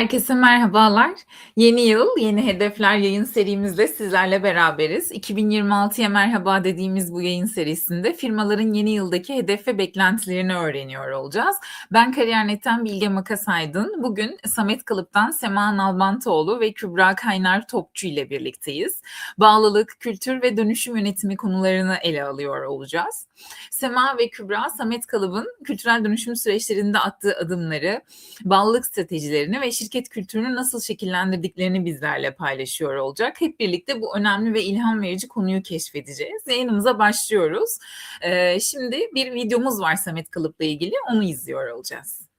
Herkese merhabalar. Yeni yıl, yeni hedefler yayın serimizle sizlerle beraberiz. 2026'ya merhaba dediğimiz bu yayın serisinde firmaların yeni yıldaki hedef ve beklentilerini öğreniyor olacağız. Ben Kariyer.net'ten Bilge Makas Aydın. Bugün Samet Kalıp'tan Sema Nalbantoğlu ve Kübra Kaynar Topçu ile birlikteyiz. Bağlılık, kültür ve dönüşüm yönetimi konularını ele alıyor olacağız. Sema ve Kübra, Samet Kalıp'ın kültürel dönüşüm süreçlerinde attığı adımları, bağlılık stratejilerini ve şirket kültürünü nasıl şekillendirdiklerini bizlerle paylaşıyor olacak. Hep birlikte bu önemli ve ilham verici konuyu keşfedeceğiz. Yayınımıza başlıyoruz. Ee, şimdi bir videomuz var Samet Kalıp'la ilgili. Onu izliyor olacağız.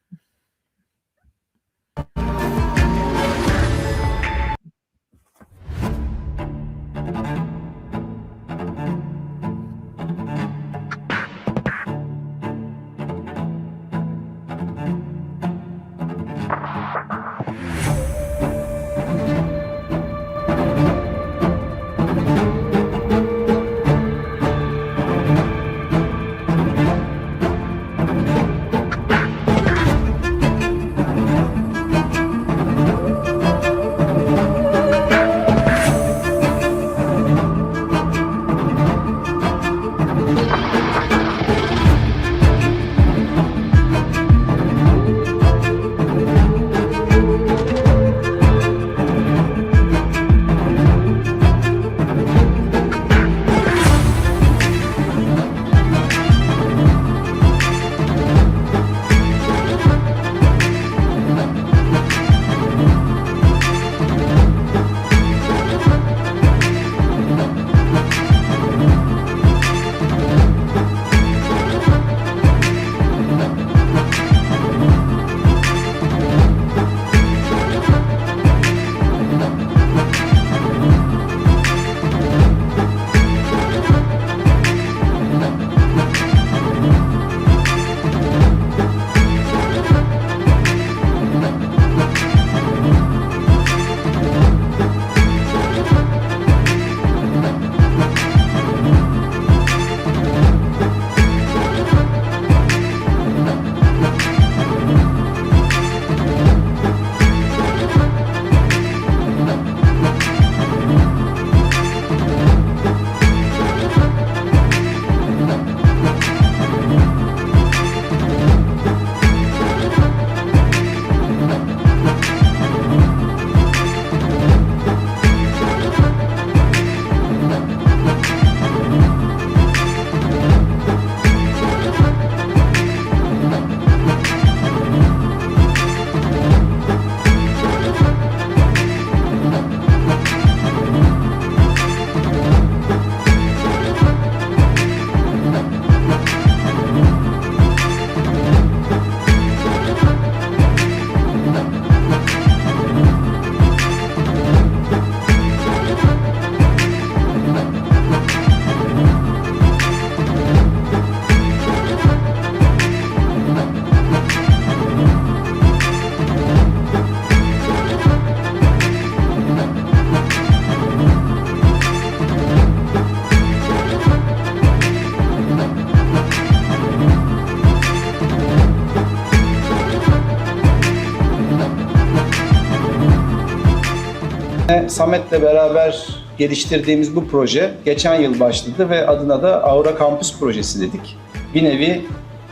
Samet'le beraber geliştirdiğimiz bu proje geçen yıl başladı ve adına da Aura Campus projesi dedik. Bir nevi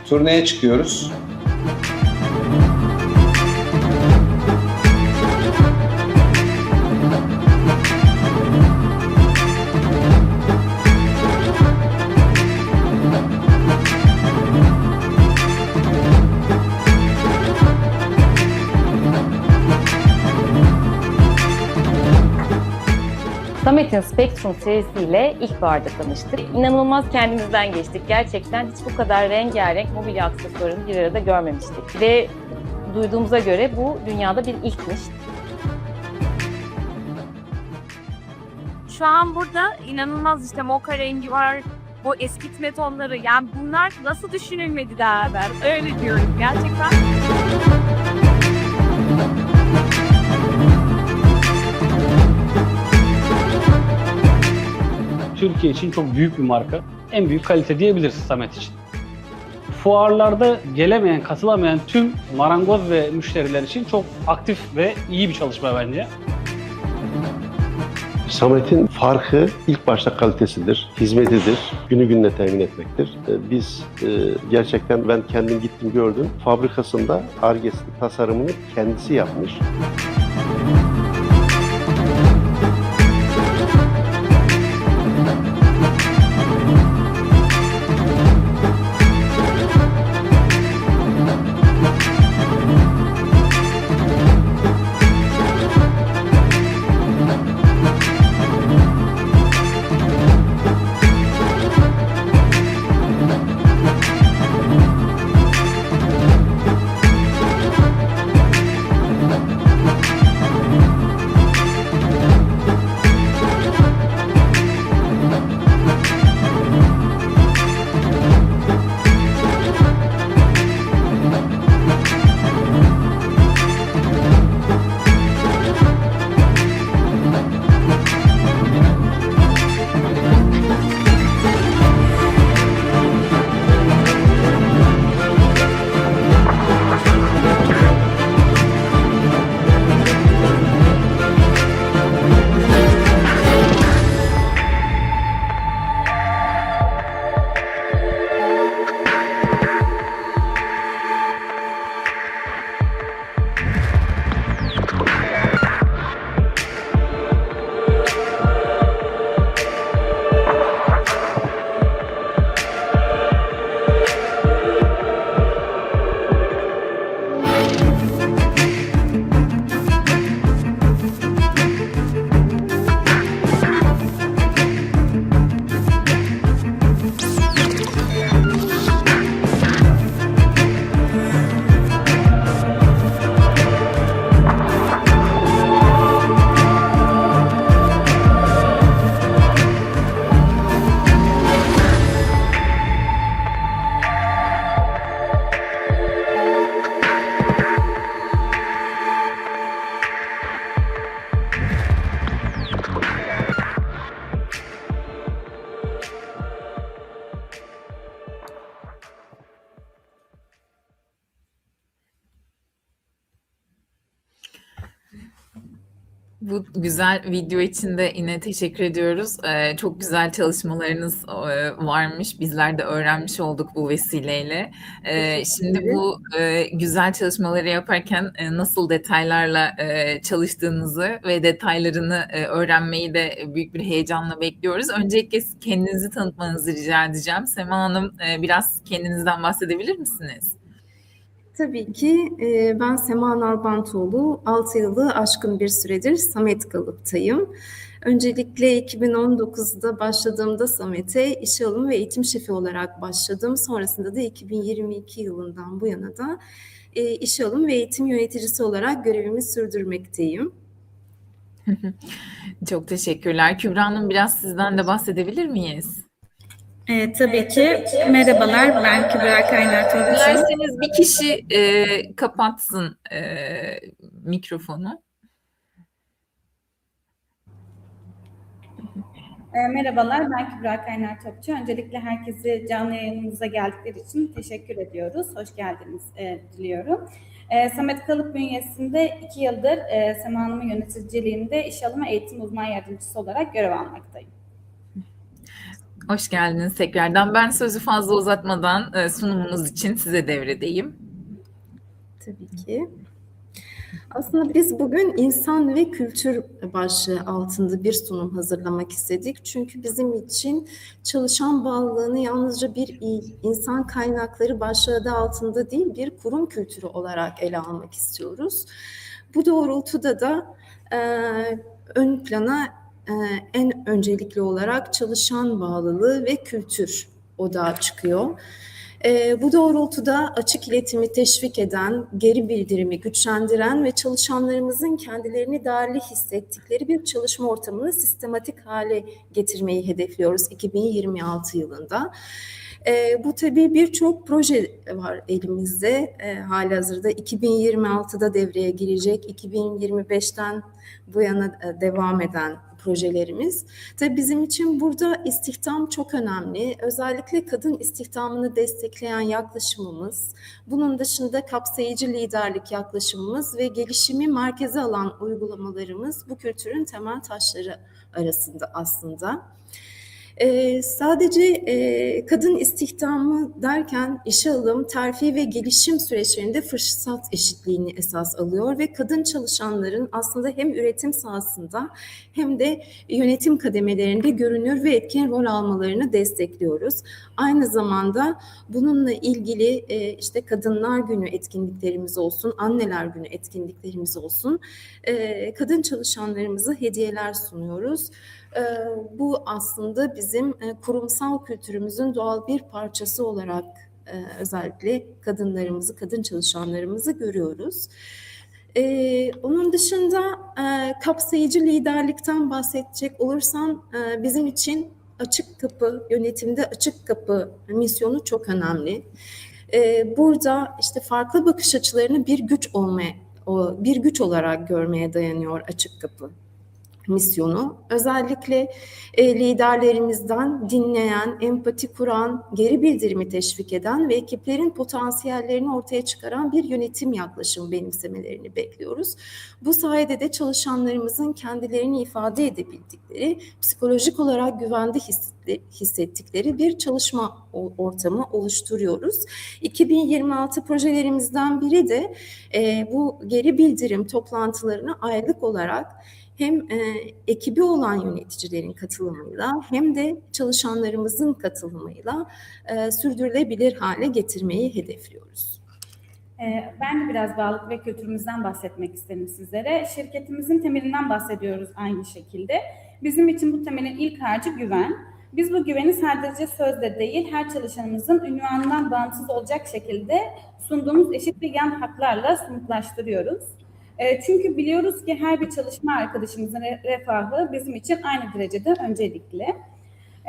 turneye çıkıyoruz. Samet'in Spectrum serisiyle ilkbaharda tanıştık. İnanılmaz kendimizden geçtik. Gerçekten hiç bu kadar rengarenk mobilya aksesuarını bir arada görmemiştik. Ve duyduğumuza göre bu dünyada bir ilkmiş. Şu an burada inanılmaz işte moka rengi var, bu eskitme tonları. Yani bunlar nasıl düşünülmedi daha ben öyle diyorum gerçekten. Türkiye için çok büyük bir marka. En büyük kalite diyebiliriz Samet için. fuarlarda gelemeyen, katılamayan tüm marangoz ve müşteriler için çok aktif ve iyi bir çalışma bence. Samet'in farkı ilk başta kalitesidir, hizmetidir, günü gününe temin etmektir. Ee, Biz e, gerçekten ben kendim gittim gördüm. Fabrikasında Arges'in tasarımını kendisi yapmış. Güzel video için de yine teşekkür ediyoruz. Ee, çok güzel çalışmalarınız e, varmış. Bizler de öğrenmiş olduk bu vesileyle. Ee, şimdi bu e, güzel çalışmaları yaparken e, nasıl detaylarla e, çalıştığınızı ve detaylarını e, öğrenmeyi de büyük bir heyecanla bekliyoruz. Öncelikle kendinizi tanıtmanızı rica edeceğim. Sema Hanım e, biraz kendinizden bahsedebilir misiniz? Tabii ki ben Sema Nalbantoğlu, 6 yılı aşkın bir süredir Samet Kalıp'tayım. Öncelikle 2019'da başladığımda Samet'e işe alım ve eğitim şefi olarak başladım. Sonrasında da 2022 yılından bu yana da işe alım ve eğitim yöneticisi olarak görevimi sürdürmekteyim. Çok teşekkürler. Kübra Hanım biraz sizden de bahsedebilir miyiz? E, tabii ki. Merhabalar, ben Kübra Kaynar Topçu. Dilerseniz bir kişi e, kapatsın e, mikrofonu. E, merhabalar, ben Kübra Kaynar Topçu. Öncelikle herkesi canlı yayınımıza geldikleri için teşekkür ediyoruz. Hoş geldiniz e, diliyorum. E, Samet Kalıp bünyesinde iki yıldır e, Sema Hanım'ın yöneticiliğinde iş alımı eğitim uzman yardımcısı olarak görev almaktayım. Hoş geldiniz tekrardan. Ben sözü fazla uzatmadan e, sunumunuz için size devredeyim. Tabii ki. Aslında biz bugün insan ve kültür başlığı altında bir sunum hazırlamak istedik. Çünkü bizim için çalışan bağlılığını yalnızca bir insan kaynakları başlığı adı altında değil, bir kurum kültürü olarak ele almak istiyoruz. Bu doğrultuda da e, ön plana en öncelikli olarak çalışan bağlılığı ve kültür odağı çıkıyor. E, bu doğrultuda açık iletimi teşvik eden, geri bildirimi güçlendiren ve çalışanlarımızın kendilerini değerli hissettikleri bir çalışma ortamını sistematik hale getirmeyi hedefliyoruz 2026 yılında. E, bu tabii birçok proje var elimizde. E, hali hazırda 2026'da devreye girecek, 2025'ten bu yana e, devam eden projelerimiz. Tabii bizim için burada istihdam çok önemli. Özellikle kadın istihdamını destekleyen yaklaşımımız, bunun dışında kapsayıcı liderlik yaklaşımımız ve gelişimi merkeze alan uygulamalarımız bu kültürün temel taşları arasında aslında. Ee, sadece e, kadın istihdamı derken işe alım, terfi ve gelişim süreçlerinde fırsat eşitliğini esas alıyor ve kadın çalışanların aslında hem üretim sahasında hem de yönetim kademelerinde görünür ve etkin rol almalarını destekliyoruz. Aynı zamanda bununla ilgili e, işte Kadınlar Günü etkinliklerimiz olsun, Anneler Günü etkinliklerimiz olsun, e, kadın çalışanlarımıza hediyeler sunuyoruz. Ee, Bu aslında bizim e, kurumsal kültürümüzün doğal bir parçası olarak e, özellikle kadınlarımızı, kadın çalışanlarımızı görüyoruz. Ee, onun dışında e, kapsayıcı liderlikten bahsedecek olursam bizim için açık kapı, yönetimde açık kapı misyonu çok önemli. Ee, burada işte farklı bakış açılarını bir güç olmaya, bir güç olarak görmeye dayanıyor açık kapı misyonu. Özellikle e, liderlerimizden dinleyen, empati kuran, geri bildirimi teşvik eden ve ekiplerin potansiyellerini ortaya çıkaran bir yönetim yaklaşımı benimsemelerini bekliyoruz. Bu sayede de çalışanlarımızın kendilerini ifade edebildikleri, psikolojik olarak güvende hissettikleri- bir çalışma ortamı oluşturuyoruz. 2026 projelerimizden biri de e, bu geri bildirim toplantılarını aylık olarak hem e, ekibi olan yöneticilerin katılımıyla hem de çalışanlarımızın katılımıyla e, sürdürülebilir hale getirmeyi hedefliyoruz. Ee, Ben de biraz bağlılık ve kültürümüzden bahsetmek isterim sizlere. Şirketimizin temelinden bahsediyoruz aynı şekilde. Bizim için bu temelin ilk harcı güven. Biz bu güveni sadece sözde değil, her çalışanımızın ünvanından bağımsız olacak şekilde sunduğumuz eşit ve yan haklarla somutlaştırıyoruz. E, Çünkü biliyoruz ki her bir çalışma arkadaşımızın re- refahı bizim için aynı derecede öncelikli.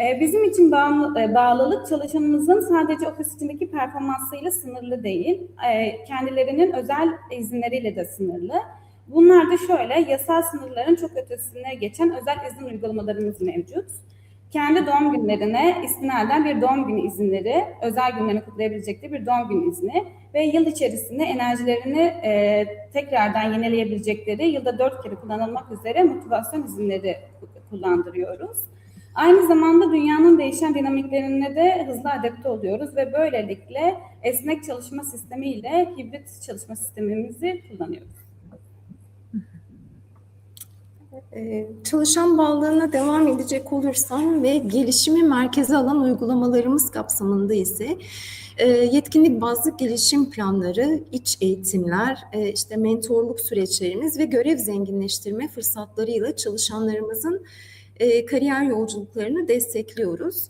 E, Bizim için bağımlı, e, bağlılık çalışanımızın sadece ofis içindeki performansıyla sınırlı değil, e, kendilerinin özel izinleriyle de sınırlı. Bunlar da şöyle, yasal sınırların çok ötesine geçen özel izin uygulamalarımız mevcut. Kendi doğum günlerine istinaden bir doğum günü izinleri, özel günlerini kutlayabilecekleri bir doğum günü izni ve yıl içerisinde enerjilerini e, tekrardan yenileyebilecekleri yılda dört kere kullanılmak üzere motivasyon izinleri kullandırıyoruz. Aynı zamanda dünyanın değişen dinamiklerine de hızlı adapte oluyoruz ve böylelikle esnek çalışma sistemiyle hibrit çalışma sistemimizi kullanıyoruz. Ee, Çalışan bağlılığına devam edecek olursam ve gelişimi merkeze alan uygulamalarımız kapsamında ise e, yetkinlik bazlı gelişim planları, iç eğitimler, e, işte mentorluk süreçlerimiz ve görev zenginleştirme fırsatlarıyla çalışanlarımızın e, kariyer yolculuklarını destekliyoruz.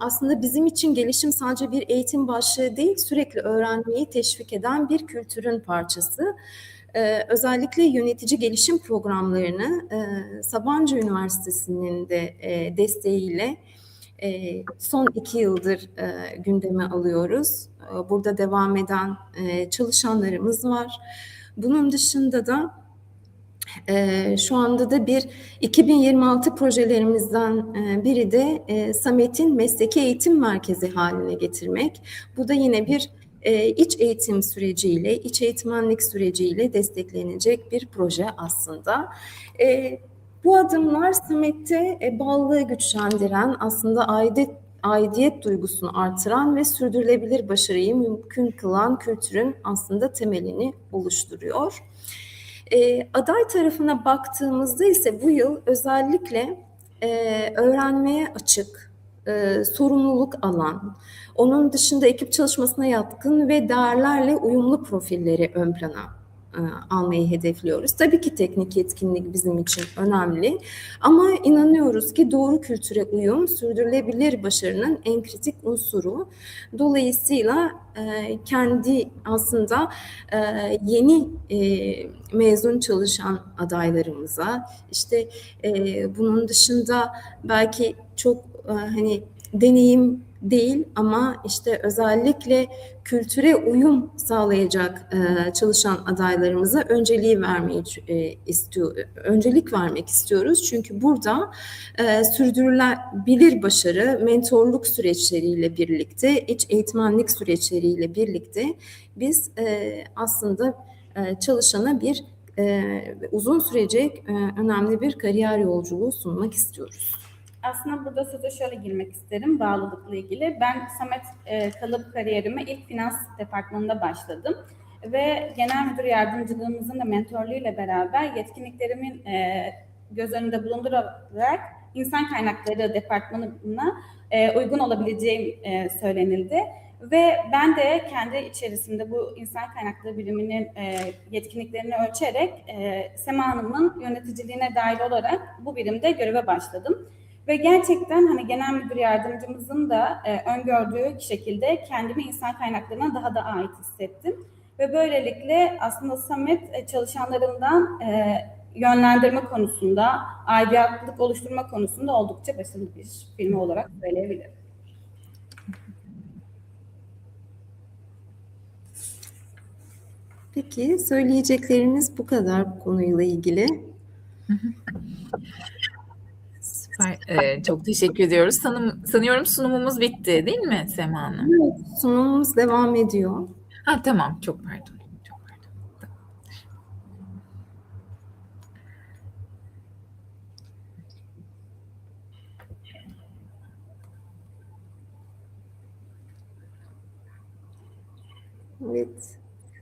Aslında bizim için gelişim sadece bir eğitim başlığı değil, sürekli öğrenmeyi teşvik eden bir kültürün parçası. Ee, özellikle yönetici gelişim programlarını e, Sabancı Üniversitesi'nin de e, desteğiyle e, son iki yıldır e, gündeme alıyoruz. E, Burada devam eden e, çalışanlarımız var. Bunun dışında da ee, şu anda da bir 2026 projelerimizden e, biri de e, Samet'in mesleki eğitim merkezi haline getirmek. Bu da yine bir e, iç eğitim süreciyle, iç eğitmenlik süreciyle desteklenecek bir proje aslında. E, bu adımlar Samet'te e, bağlılığı güçlendiren, aslında aidiyet aidiyet duygusunu artıran ve sürdürülebilir başarıyı mümkün kılan kültürün aslında temelini oluşturuyor. E, aday tarafına baktığımızda ise bu yıl özellikle e, öğrenmeye açık, e, sorumluluk alan, onun dışında ekip çalışmasına yatkın ve değerlerle uyumlu profilleri ön plana e, almayı hedefliyoruz. Tabii ki teknik yetkinlik bizim için önemli ama inanıyoruz ki doğru kültüre uyum sürdürülebilir başarının en kritik unsuru. Dolayısıyla e, kendi aslında e, yeni e, mezun çalışan adaylarımıza işte e, bunun dışında belki çok hani deneyim değil ama işte özellikle kültüre uyum sağlayacak e, çalışan adaylarımıza önceliği vermeyi e, istiyor, öncelik vermek istiyoruz. Çünkü burada e, sürdürülebilir başarı, mentorluk süreçleriyle birlikte, iç eğitmenlik süreçleriyle birlikte biz e, aslında e, çalışana bir e, uzun sürecek e, önemli bir kariyer yolculuğu sunmak istiyoruz. Aslında burada söze şöyle girmek isterim bağlılıkla ilgili. Ben Samet e, kalıp kariyerime ilk finans departmanında başladım. Ve genel müdür yardımcılığımızın da mentorluğuyla beraber yetkinliklerimin e, göz önünde bulundurarak insan kaynakları departmanına e, uygun olabileceğim e, söylenildi. Ve ben de kendi içerisinde bu insan kaynakları biriminin e, yetkinliklerini ölçerek e, Sema Hanım'ın yöneticiliğine dahil olarak bu birimde göreve başladım. Ve gerçekten hani genel müdür yardımcımızın da e, öngördüğü şekilde kendimi insan kaynaklarına daha da ait hissettim. Ve böylelikle aslında Samet e, çalışanlarından e, yönlendirme konusunda, aidiyetlik oluşturma konusunda oldukça başarılı bir firma olarak söyleyebilirim. Peki söyleyecekleriniz bu kadar bu konuyla ilgili. Ee, çok teşekkür ediyoruz. Sanım, sanıyorum sunumumuz bitti değil mi Sema Hanım? Sunumumuz devam ediyor. Ha tamam. Çok pardon. Çok pardon. Evet.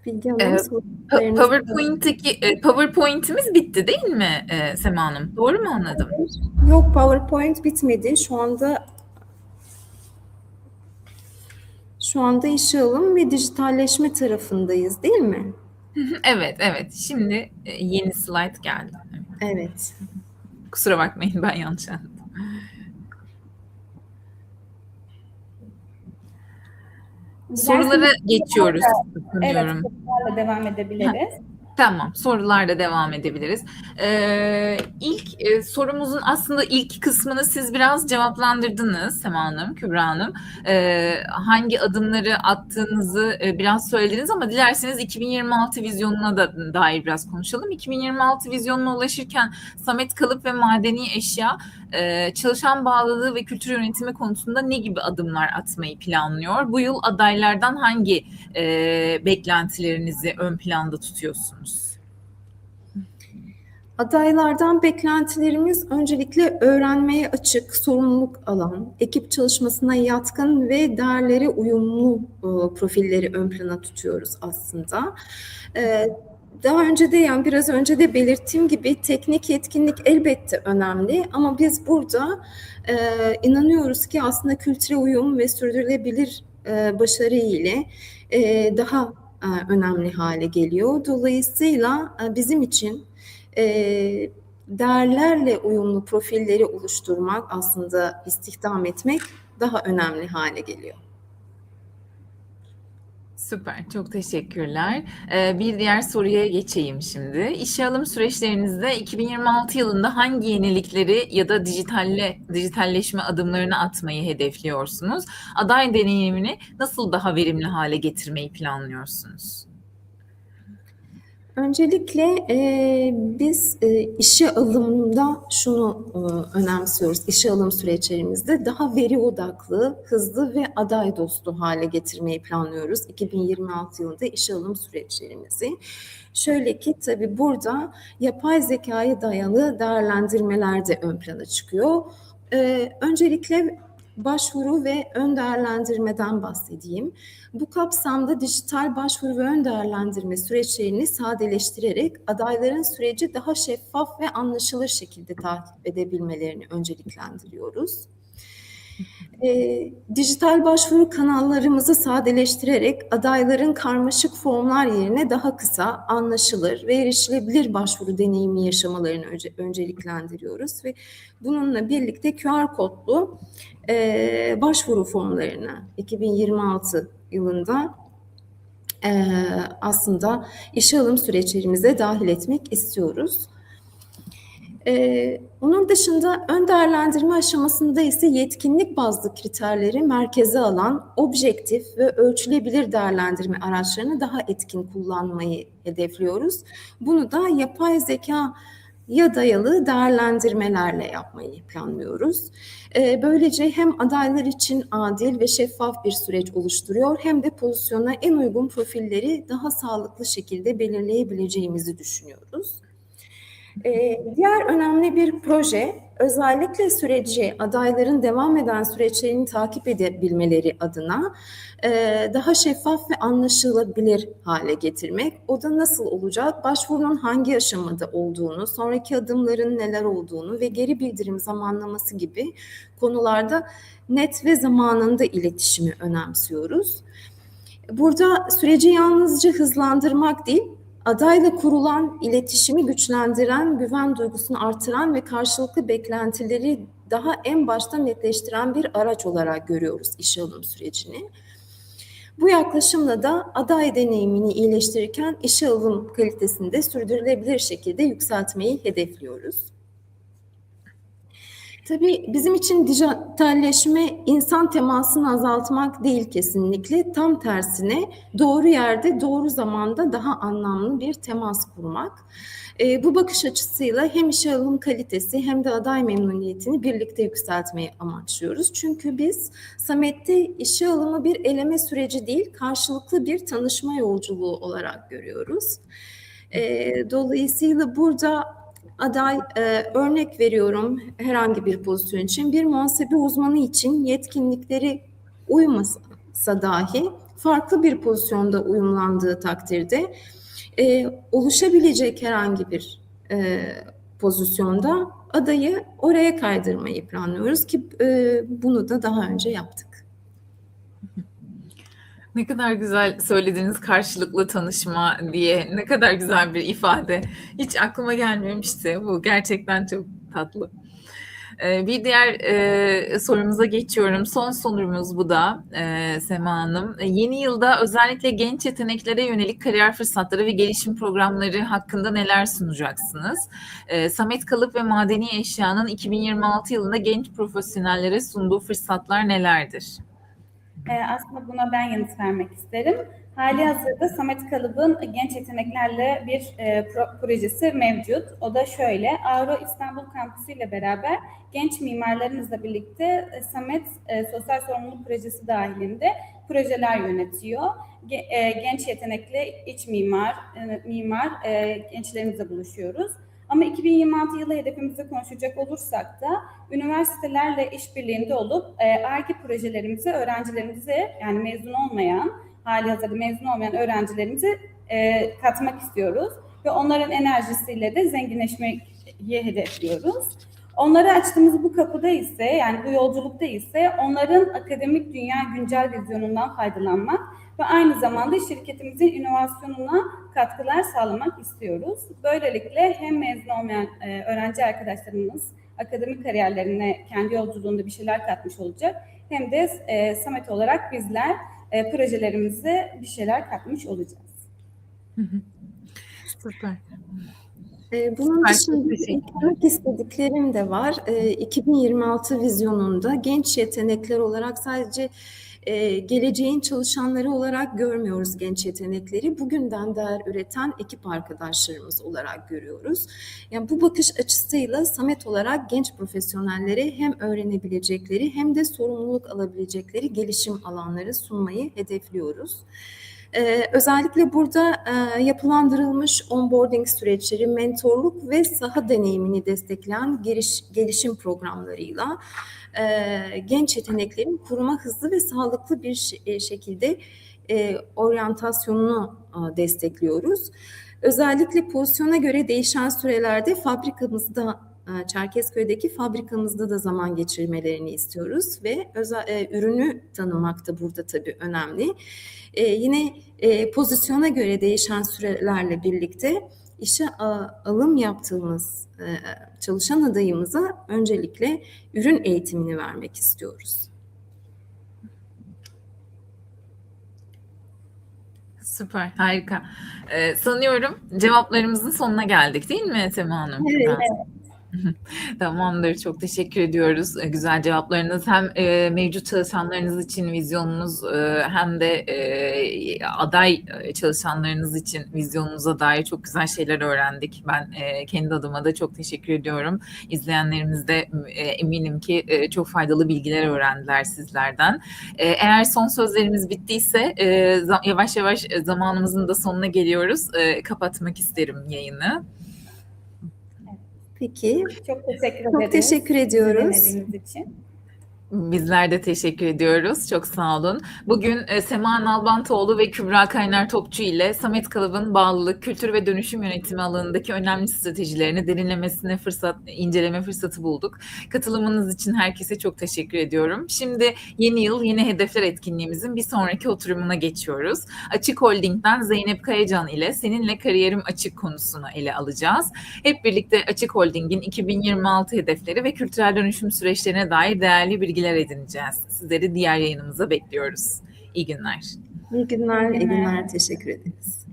Bilgi. Pa- sorularınızı- PowerPoint'teki e, PowerPoint'imiz bitti değil mi e, Sema Hanım? Doğru mu anladım? Yok PowerPoint bitmedi. Şu anda şu anda işe alım ve dijitalleşme tarafındayız değil mi? Evet, evet. Şimdi e, yeni slide geldi. Evet. Kusura bakmayın ben yanlış anladım. Sorulara geçiyoruz Evet, sorularla devam edebiliriz. Tamam, sorularla devam edebiliriz. Ee, ilk e, sorumuzun aslında ilk kısmını siz biraz cevaplandırdınız Sema Hanım, Kübra Hanım. Ee, hangi adımları attığınızı e, biraz söylediniz ama dilerseniz 2026 vizyonuna da dair biraz konuşalım. 2026 vizyonuna ulaşırken Samet Kalıp ve Madeni Eşya e, çalışan bağlılığı ve kültür yönetimi konusunda ne gibi adımlar atmayı planlıyor? Bu yıl adaylardan hangi e, beklentilerinizi ön planda tutuyorsunuz? Adaylardan beklentilerimiz öncelikle öğrenmeye açık, sorumluluk alan, ekip çalışmasına yatkın ve değerlere uyumlu e, profilleri ön plana tutuyoruz aslında. E, daha önce de yani biraz önce de belirttiğim gibi teknik yetkinlik elbette önemli ama biz burada e, inanıyoruz ki aslında kültüre uyum ve sürdürülebilir başarı ile daha önemli hale geliyor. Dolayısıyla bizim için e, değerlerle uyumlu profilleri oluşturmak aslında istihdam etmek daha önemli hale geliyor. Süper, çok teşekkürler. Ee, bir diğer soruya geçeyim şimdi. İşe alım süreçlerinizde 2026 yılında hangi yenilikleri ya da dijitalle, dijitalleşme adımlarını atmayı hedefliyorsunuz? Aday deneyimini nasıl daha verimli hale getirmeyi planlıyorsunuz? Öncelikle e, biz e, işe alımda şunu e, önemsiyoruz. İşe alım süreçlerimizde daha veri odaklı, hızlı ve aday dostu hale getirmeyi planlıyoruz. 2026 yılında işe alım süreçlerimizi. Şöyle ki tabii burada yapay zekaya dayalı değerlendirmeler de ön plana çıkıyor. E, öncelikle başvuru ve ön değerlendirmeden bahsedeyim. Bu kapsamda dijital başvuru ve ön değerlendirme süreçlerini sadeleştirerek adayların süreci daha şeffaf ve anlaşılır şekilde takip edebilmelerini önceliklendiriyoruz. E, dijital başvuru kanallarımızı sadeleştirerek adayların karmaşık formlar yerine daha kısa, anlaşılır ve erişilebilir başvuru deneyimi yaşamalarını önce, önceliklendiriyoruz ve bununla birlikte QR kodlu e, başvuru formlarını 2026 yılında e, aslında işe alım süreçlerimize dahil etmek istiyoruz. Ee, onun dışında ön değerlendirme aşamasında ise yetkinlik bazlı kriterleri merkeze alan objektif ve ölçülebilir değerlendirme araçlarını daha etkin kullanmayı hedefliyoruz. Bunu da yapay zeka ya dayalı değerlendirmelerle yapmayı planlıyoruz. Ee, Böylece hem adaylar için adil ve şeffaf bir süreç oluşturuyor hem de pozisyona en uygun profilleri daha sağlıklı şekilde belirleyebileceğimizi düşünüyoruz. Ee, Diğer önemli bir proje özellikle süreci adayların devam eden süreçlerini takip edebilmeleri adına e, daha şeffaf ve anlaşılabilir hale getirmek. O da nasıl olacak? Başvurunun hangi aşamada olduğunu, sonraki adımların neler olduğunu ve geri bildirim zamanlaması gibi konularda net ve zamanında iletişimi önemsiyoruz. Burada süreci yalnızca hızlandırmak değil, adayla kurulan iletişimi güçlendiren, güven duygusunu artıran ve karşılıklı beklentileri daha en başta netleştiren bir araç olarak görüyoruz işe alım sürecini. Bu yaklaşımla da aday deneyimini iyileştirirken işe alım kalitesini de sürdürülebilir şekilde yükseltmeyi hedefliyoruz. Tabii bizim için dijitalleşme insan temasını azaltmak değil kesinlikle. Tam tersine doğru yerde doğru zamanda daha anlamlı bir temas kurmak. E, bu bakış açısıyla hem işe alım kalitesi hem de aday memnuniyetini birlikte yükseltmeyi amaçlıyoruz. Çünkü biz Samet'te işe alımı bir eleme süreci değil, karşılıklı bir tanışma yolculuğu olarak görüyoruz. E, dolayısıyla burada aday e, örnek veriyorum herhangi bir pozisyon için bir muhasebe uzmanı için yetkinlikleri uymasa dahi farklı bir pozisyonda uyumlandığı takdirde e, oluşabilecek herhangi bir e, pozisyonda adayı oraya kaydırmayı planlıyoruz ki e, bunu da daha önce yaptık. Ne kadar güzel söylediniz karşılıklı tanışma diye. Ne kadar güzel bir ifade. Hiç aklıma gelmemişti. Bu gerçekten çok tatlı. Ee, Bir diğer e, sorumuza geçiyorum. Son sorumuz bu da e, Sema Hanım. E, Yeni yılda özellikle genç yeteneklere yönelik kariyer fırsatları ve gelişim programları hakkında neler sunacaksınız? E, Samet Kalıp ve Madeni Eşya'nın 2026 yılında genç profesyonellere sunduğu fırsatlar nelerdir? Ee, aslında buna ben yanıt vermek isterim. Hali hazırda Samet Kalıb'ın genç yeteneklerle bir e, pro- projesi mevcut. O da şöyle, Avro İstanbul Kampüsü ile beraber genç mimarlarımızla birlikte e, Samet e, Sosyal Sorumluluk Projesi dahilinde projeler yönetiyor. Ge- e, genç yetenekli iç mimar, e, mimar e, gençlerimizle buluşuyoruz. Ama 2026 yılı hedefimizi konuşacak olursak da üniversitelerle işbirliğinde olup e, ARGE projelerimizi öğrencilerimize yani mezun olmayan, hali hazırda mezun olmayan öğrencilerimizi e, katmak istiyoruz. Ve onların enerjisiyle de zenginleşmeyi hedefliyoruz. Onları açtığımız bu kapıda ise yani bu yolculukta ise onların akademik dünya güncel vizyonundan faydalanmak ve aynı zamanda şirketimizin inovasyonuna katkılar sağlamak istiyoruz. Böylelikle hem mezun olmayan e, öğrenci arkadaşlarımız akademik kariyerlerine kendi yolculuğunda bir şeyler katmış olacak. Hem de e, Samet olarak bizler e, projelerimize bir şeyler katmış olacağız. Süper. Ee, Bunun Süper, dışında eklemek istediklerim de var. Ee, 2026 vizyonunda genç yetenekler olarak sadece e, geleceğin çalışanları olarak görmüyoruz genç yetenekleri. Bugünden değer üreten ekip arkadaşlarımız olarak görüyoruz. Yani bu bakış açısıyla Samet olarak genç profesyonellere hem öğrenebilecekleri hem de sorumluluk alabilecekleri gelişim alanları sunmayı hedefliyoruz. Ee, özellikle burada e, yapılandırılmış onboarding süreçleri, mentorluk ve saha deneyimini destekleyen geliş, gelişim programlarıyla e, genç yeteneklerin kuruma hızlı ve sağlıklı bir e, şekilde e, oryantasyonunu e, destekliyoruz. Özellikle pozisyona göre değişen sürelerde fabrikamızda Çerkezköy'deki fabrikamızda da zaman geçirmelerini istiyoruz ve özel, e, ürünü tanımak da burada tabii önemli. E, yine e, pozisyona göre değişen sürelerle birlikte işe alım yaptığımız e, çalışan adayımıza öncelikle ürün eğitimini vermek istiyoruz. Süper, harika. Ee, sanıyorum cevaplarımızın sonuna geldik değil mi Sema Hanım? Evet. Tamamdır. Çok teşekkür ediyoruz. E, Güzel cevaplarınız. Hem e, mevcut çalışanlarınız için vizyonunuz e, hem de e, aday e, çalışanlarınız için vizyonunuza dair çok güzel şeyler öğrendik. Ben e, kendi adıma da çok teşekkür ediyorum. İzleyenlerimiz de e, eminim ki e, çok faydalı bilgiler öğrendiler sizlerden. E, eğer son sözlerimiz bittiyse e, yavaş yavaş e, zamanımızın da sonuna geliyoruz. E, kapatmak isterim yayını. Peki, Çok teşekkür çok ederiz. teşekkür ediyoruz. İçin. Bizler de teşekkür ediyoruz. Çok sağ olun. Bugün e, Sema Nalbantoğlu ve Kübra Kaynar Topçu ile Samet Kalıb'ın bağlılık, kültür ve dönüşüm yönetimi alanındaki önemli stratejilerini derinlemesine fırsat, inceleme fırsatı bulduk. Katılımınız için herkese çok teşekkür ediyorum. Şimdi yeni yıl, yeni hedefler etkinliğimizin bir sonraki oturumuna geçiyoruz. Açık Holding'den Zeynep Kayacan ile Seninle Kariyerim Açık konusunu ele alacağız. Hep birlikte Açık Holding'in 2026 hedefleri ve kültürel dönüşüm süreçlerine dair değerli bilgiler edineceğiz. Sizleri diğer yayınımıza bekliyoruz. İyi günler. İyi günler, iyi günler. Teşekkür ederiz.